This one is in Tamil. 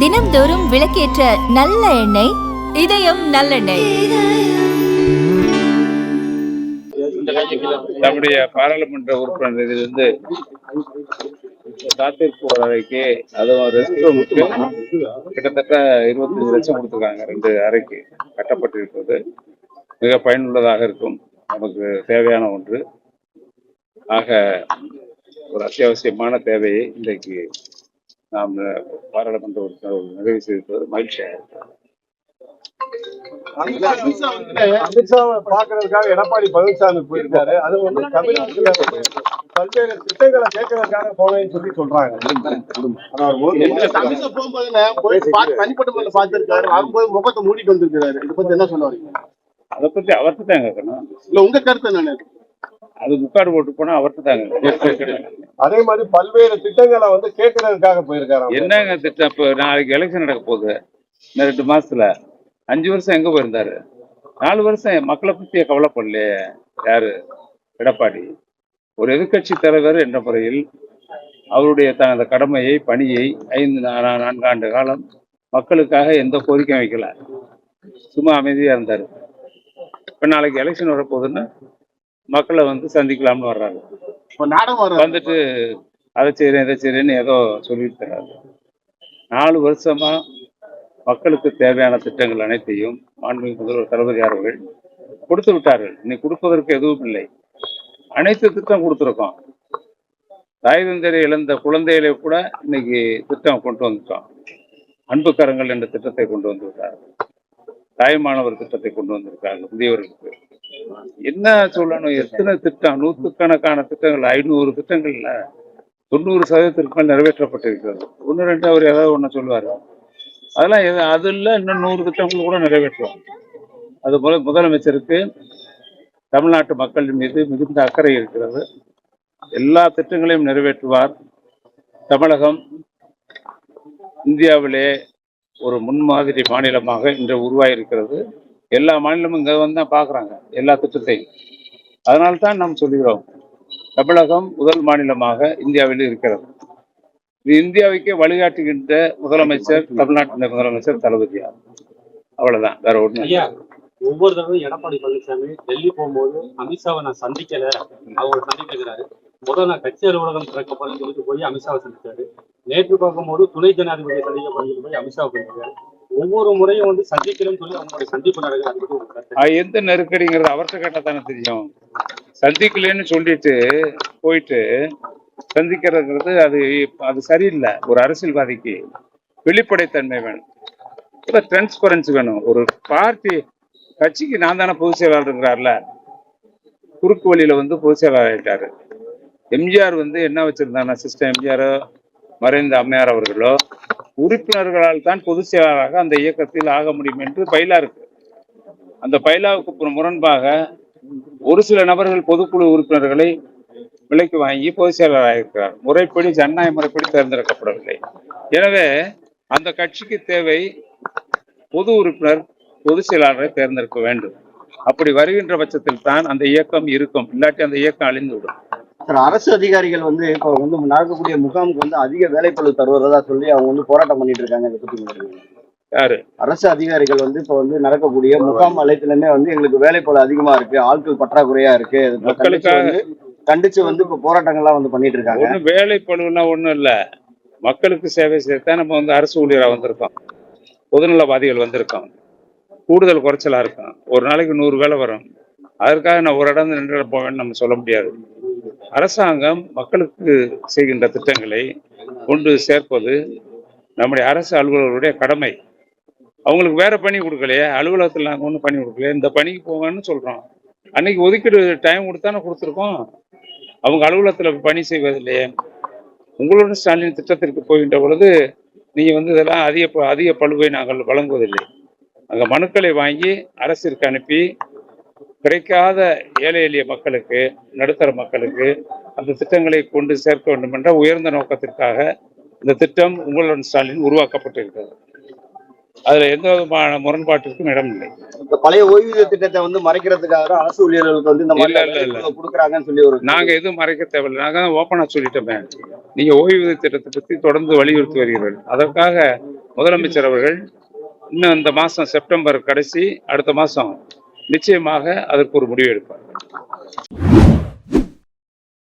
தினம்தோறும் விளக்கேற்ற நல்ல எண்ணெய் இதயம் நல்லெண்ணெய். நம்முடைய பாராளுமன்ற உறுப்பினர் இதிலிருந்து காத்திருப்பு அறைக்கு அதுவும் ரெஸ்ட் ரூமுக்கு கிட்டத்தட்ட இருபத்தஞ்சு லட்சம் கொடுத்துருக்காங்க ரெண்டு அறைக்கு கட்டப்பட்டிருப்பது மிக பயனுள்ளதாக இருக்கும் நமக்கு தேவையான ஒன்று. ஆக ஒரு அத்தியாவசியமான தேவையை இன்றைக்கு நாம் பாராளுமன்ற உறுப்பினர் நிறைவு செய்திருப்பது மகிழ்ச்சியாக இருக்கிறது. அமித்ஷாவை பாக்குறதுக்காக எடப்பாடி பழனிசாமி போயிருக்காரு. அது வந்து தமிழ்நாட்டுல பல்வேறு திட்டங்களை கேட்கறதுக்காக போனேன்னு சொல்லி சொல்றாங்க. என்ன தனிப்பட்ட முறையில் பார்த்திருக்காரு. வரும்போது முகத்தை மூடிட்டு வந்திருக்காரு இதை பத்தி என்ன சொல்ல வரீங்க? அதை பத்தி அவர்கிட்ட தான் கேட்கணும். இல்ல உங்க கருத்து என்னன்னு? அது முக்காடு போட்டு போனா அவர்கிட்ட கேட்கணும் அதே மாதிரி பல்வேறு திட்டங்களை வந்து கேட்கறதுக்காக போயிருக்காரு. என்னங்க திட்டம்? இப்போ நாளைக்கு எலெக்ஷன் நடக்க போகுது. இன்னும் ரெண்டு மாசத்துல. அஞ்சு வருஷம் எங்க போயிருந்தாரு? நாலு வருஷம் மக்களை பத்தி கவலைப்படலையே. யாரு? எடப்பாடி. ஒரு எதிர்க்கட்சி தலைவர் என்ற முறையில் அவருடைய தனது கடமையை பணியை ஐந்து நா- நா- நான்கு ஆண்டு காலம் மக்களுக்காக எந்த கோரிக்கையும் வைக்கல. சும்மா அமைதியா இருந்தாரு. இப்ப நாளைக்கு எலெக்ஷன் வரப்போகுதுன்னு மக்களை வந்து சந்திக்கலாம்னு வர்றாரு நாடகம் வந்துட்டு அதை செய்கிறேன் இதை செய்கிறேன்னு ஏதோ சொல்லிட்டு தராரு நாலு வருஷமா மக்களுக்கு தேவையான திட்டங்கள் அனைத்தையும் மாண்புமிகு முதல்வர் தளபதி அவர்கள் கொடுத்து விட்டார்கள். இன்னைக்கு கொடுப்பதற்கு எதுவும் இல்லை. அனைத்து திட்டம் கொடுத்துருக்கோம். தாய் தந்தையை இழந்த குழந்தைகளை கூட இன்னைக்கு திட்டம் கொண்டு வந்துட்டோம். அன்பு கரங்கள் என்ற திட்டத்தை கொண்டு வந்து விட்டார்கள். தாய்மானவர் திட்டத்தை கொண்டு வந்திருக்காங்க முதியவர்களுக்கு. என்ன சொல்லணும்? எத்தனை திட்டம்? நூற்றுக்கணக்கான திட்டங்கள் ஐநூறு திட்டங்கள்ல தொண்ணூறு சதவீதத்திற்கு மேல் நிறைவேற்றப்பட்டிருக்கிறது. ஒன்று ரெண்டு அவர் ஏதாவது ஒன்று சொல்லுவார். அதெல்லாம் எது அது இன்னும் நூறு திட்டங்கள் கூட நிறைவேற்றுவோம் அது போல முதலமைச்சருக்கு தமிழ்நாட்டு மக்கள் மீது மிகுந்த அக்கறை இருக்கிறது. எல்லா திட்டங்களையும் நிறைவேற்றுவார். தமிழகம் இந்தியாவிலே ஒரு முன்மாதிரி மாநிலமாக இன்று உருவாகியிருக்கிறது எல்லா மாநிலமும் இங்கே வந்து தான் பார்க்குறாங்க எல்லா திட்டத்தையும். அதனால தான் நாம் சொல்கிறோம் தமிழகம் முதல் மாநிலமாக இந்தியாவில் இருக்கிறது. இது இந்தியாவுக்கே வழிகாட்டுகின்ற முதலமைச்சர் தமிழ்நாட்டின் முதலமைச்சர் தளபதியார். அவ்வளவுதான் வேற ஒண்ணு ஒவ்வொரு தடவையும் எடப்பாடி பழனிசாமி டெல்லி போகும்போது அமித்ஷாவை நான் சந்திக்கல. அவர் சந்திக்கிறாரு முதல்ல நான் கட்சி அலுவலகம் திறக்கப்படும் சொல்லிட்டு போய் அமித்ஷாவை சந்திச்சாரு. நேற்று பார்க்கும்போது துணை ஜனாதிபதியை சந்திக்கப்படும் போய் அமித்ஷாவை சந்திச்சாரு. ஒவ்வொரு முறையும் வந்து சந்திக்கணும் சொல்லி அவங்களுடைய சந்திப்பு நடக்குது. அது எந்த நெருக்கடிங்கிறது அவர்கிட்ட கேட்டால் தானே தெரியும். சந்திக்கலைன்னு சொல்லிட்டு போயிட்டு சந்திக்கிறதுங்கிறது அது அது சரியில்லை. ஒரு அரசியல்வாதிக்கு வெளிப்படைத்தன்மை வேணும். இப்போ டிரான்ஸ்பரன்சி வேணும். ஒரு பார்ட்டி கட்சிக்கு நான் தானே பொதுச் செயலாளருங்கிறார்ல குறுக்கு வழியில வந்து பொதுச் செயலாளர் ஆகிட்டாரு எம்ஜிஆர் வந்து என்ன வச்சிருந்தாங்க சிஸ்டம் எம்ஜிஆரோ மறைந்த அம்மையார் அவர்களோ உறுப்பினர்களால் தான் பொதுச் செயலாளராக அந்த இயக்கத்தில் ஆக முடியும் என்று பைலா இருக்கு. அந்த பைலாவுக்கு முரண்பாக ஒரு சில நபர்கள் பொதுக்குழு உறுப்பினர்களை விலைக்கு வாங்கி பொதுச் செயலாளராக இருக்கிறார். முறைப்படி ஜனநாயக முறைப்படி தேர்ந்தெடுக்கப்படவில்லை. எனவே அந்த கட்சிக்கு தேவை பொது உறுப்பினர் பொதுச் செயலாளரை தேர்ந்தெடுக்க வேண்டும். அப்படி வருகின்ற பட்சத்தில் தான் அந்த இயக்கம் இருக்கும். இல்லாட்டி அந்த இயக்கம் அழிந்து விடும் சார் அரசு அதிகாரிகள் வந்து இப்ப வந்து நடக்கக்கூடிய முகாமுக்கு வந்து அதிக வேலைப்பளு தருவதா சொல்லி அவங்க வந்து போராட்டம் பண்ணிட்டு இருக்காங்க இதை பத்தி? யாரு? அரசு அதிகாரிகள் வந்து இப்ப வந்து நடக்கக்கூடிய முகாம் அலைத்துலயுமே வந்து எங்களுக்கு வேலைப்பளு அதிகமா இருக்கு ஆட்கள் பற்றாக்குறையா இருக்கு. மக்களுக்காக வந்து கண்டிச்சு வந்து இப்ப போராட்டங்கள்லாம் வந்து பண்ணிட்டு இருக்காங்க. ஒன்றும் வேலை பழுவெல்லாம் ஒன்றும் இல்லை. மக்களுக்கு சேவை செய்யத்தான் நம்ம வந்து அரசு ஊழியராக வந்திருக்கோம். பொதுநலவாதிகள் வந்திருக்கோம். கூடுதல் குறைச்சலா இருக்கும். ஒரு நாளைக்கு நூறு வேலை வரும். அதற்காக நான் ஒரு இடம் ரெண்டு இடம் போவேன்னு நம்ம சொல்ல முடியாது. அரசாங்கம் மக்களுக்கு செய்கின்ற திட்டங்களை கொண்டு சேர்ப்பது நம்முடைய அரசு அலுவலர்களுடைய கடமை. அவங்களுக்கு வேற பணி கொடுக்கலையே அலுவலகத்தில் நாங்கள் ஒன்றும் பண்ணி கொடுக்கலையே இந்த பணிக்கு போங்கன்னு சொல்கிறோம் அன்னைக்கு ஒதுக்கீடு டைம் கொடுத்தானே கொடுத்துருக்கோம். அவங்க அலுவலகத்தில் பணி செய்வதில்லையே. உங்களோட ஸ்டாலின் திட்டத்திற்கு போகின்ற பொழுது நீங்கள் வந்து இதெல்லாம் அதிக ப- அதிக பழுவை நாங்கள் வழங்குவதில்லை. அங்கே மனுக்களை வாங்கி அரசிற்கு அனுப்பி கிடைக்காத ஏழை எளிய மக்களுக்கு நடுத்தர மக்களுக்கு அந்த திட்டங்களை கொண்டு சேர்க்க வேண்டும் என்ற உயர்ந்த நோக்கத்திற்காக இந்த திட்டம் உங்களுடன் ஸ்டாலின் உருவாக்கப்பட்டிருக்கிறது. அதுல எந்த விதமான முரண்பாட்டிற்கும் இடம் இல்லை. இந்த பழைய ஓய்வூதிய திட்டத்தை வந்து மறைக்கிறதுக்காக அரசு ஊழியர்களுக்கு வந்து இந்த இல்ல, இல்ல, இல்ல. கொடுக்குறாங்கன்னு சொல்லி ஒரு நாங்க எதுவும் மறைக்க தேவையில்லை. நாங்க ஓப்பனா சொல்லிட்டோமே. நீங்க ஓய்வூதிய திட்டத்தை பத்தி தொடர்ந்து வலியுறுத்தி வருகிறீர்கள். அதற்காக முதலமைச்சர் அவர்கள் இன்னும் இந்த மாசம் செப்டம்பர் கடைசி அடுத்த மாசம் நிச்சயமாக அதற்கு ஒரு முடிவு எடுப்பார்.